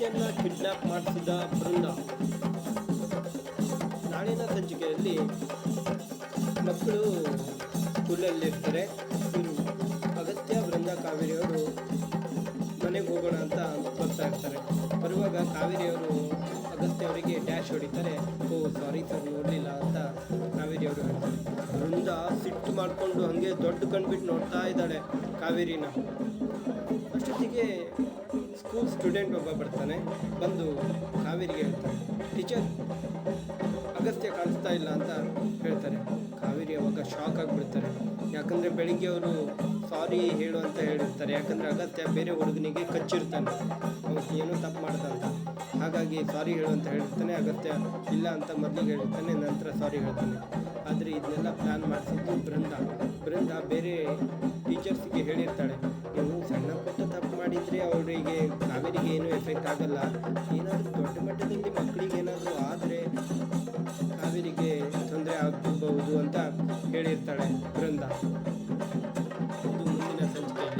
ಅಗಸ್ತ್ಯನ kidnap ಮಾಡಿಸಿದ ಬೃಂದ ನಾಳಿನ ಸಂಚಿಕೆಯಲ್ಲಿ ಮಕ್ಕಳು ಸ್ಕೂಲಲ್ಲಿರ್ತಾರೆ ಅಗತ್ಯ ಬೃಂದ ಕಾವೇರಿಯವರು ಮನೆಗೆ ಹೋಗೋಣ ಅಂತ ಬರ್ತಾ ಇರ್ತಾರೆ. ಬರುವಾಗ ಕಾವೇರಿಯವರು ಅಗತ್ಯವರಿಗೆ ಅವರಿಗೆ ಡ್ಯಾಶ್ ಹೊಡಿತಾರೆ. ಓ ಸಾರಿ ಸರ್ ನೋಡಲಿಲ್ಲ ಅಂತ ಕಾವೇರಿಯವರು ಹೇಳ್ತಾರೆ. ಬೃಂದ ಸಿಟ್ಟು ಮಾಡಿಕೊಂಡು ಹಾಗೆ ದೊಡ್ಡ ಕಣ್ಬಿಟ್ಟು ನೋಡ್ತಾ ಇದ್ದಾಳೆ ಕಾವೇರಿನ. ಅಷ್ಟೊತ್ತಿಗೆ ಸ್ಕೂಲ್ ಸ್ಟೂಡೆಂಟ್ ಒಬ್ಬ ಬರ್ತಾನೆ, ಬಂದು ಕಾವೇರಿಗೆ ಹೇಳ್ತಾನೆ ಟೀಚರ್ ಅಗತ್ಯ ಕಾಣಿಸ್ತಾ ಇಲ್ಲ ಅಂತ ಹೇಳ್ತಾರೆ. ಕಾವೇರಿ ಅವಾಗ ಶಾಕ್ ಆಗಿಬಿಡ್ತಾರೆ. ಯಾಕಂದರೆ ಬೆಳಿಗ್ಗೆ ಅವರು ಸಾರಿ ಹೇಳು ಅಂತ ಹೇಳಿರ್ತಾರೆ ಯಾಕಂದರೆ ಅಗತ್ಯ ಬೇರೆ ಹುಡುಗನಿಗೆ ಕಚ್ಚಿರ್ತಾನೆ. ಅವತ್ತು ಏನೂ ತಪ್ಪು ಮಾಡ್ದ ಅಂತ ಹಾಗಾಗಿ ಸಾರಿ ಹೇಳು ಅಂತ ಹೇಳಿರ್ತಾನೆ ಅಗತ್ಯ ಇಲ್ಲ ಅಂತ ಮೊದಲಿಗೆ ಹೇಳಿರ್ತಾನೆ ನಂತರ ಸಾರಿ ಹೇಳ್ತಾನೆ. ಆದರೆ ಇದನ್ನೆಲ್ಲ ಪ್ಲ್ಯಾನ್ ಮಾಡಿಸಿದ್ದು ಬೃಂದ. ಬೃಂದ ಬೇರೆ ಟೀಚರ್ಸ್ಗೆ ಹೇಳಿರ್ತಾಳೆ ಅವರಿಗೆ ಕಾವೇರಿಗೆ ಏನು ಎಫೆಕ್ಟ್ ಆಗಲ್ಲ. ಏನಾದರೂ ದೊಡ್ಡ ಮಟ್ಟದಲ್ಲಿ ಮಕ್ಕಳಿಗೆ ಏನಾದರೂ ಆದರೆ ಕಾವೇರಿಗೆ ತೊಂದರೆ ಆಗಬಹುದು ಅಂತ ಹೇಳಿರ್ತಾಳೆ ಬೃಂದ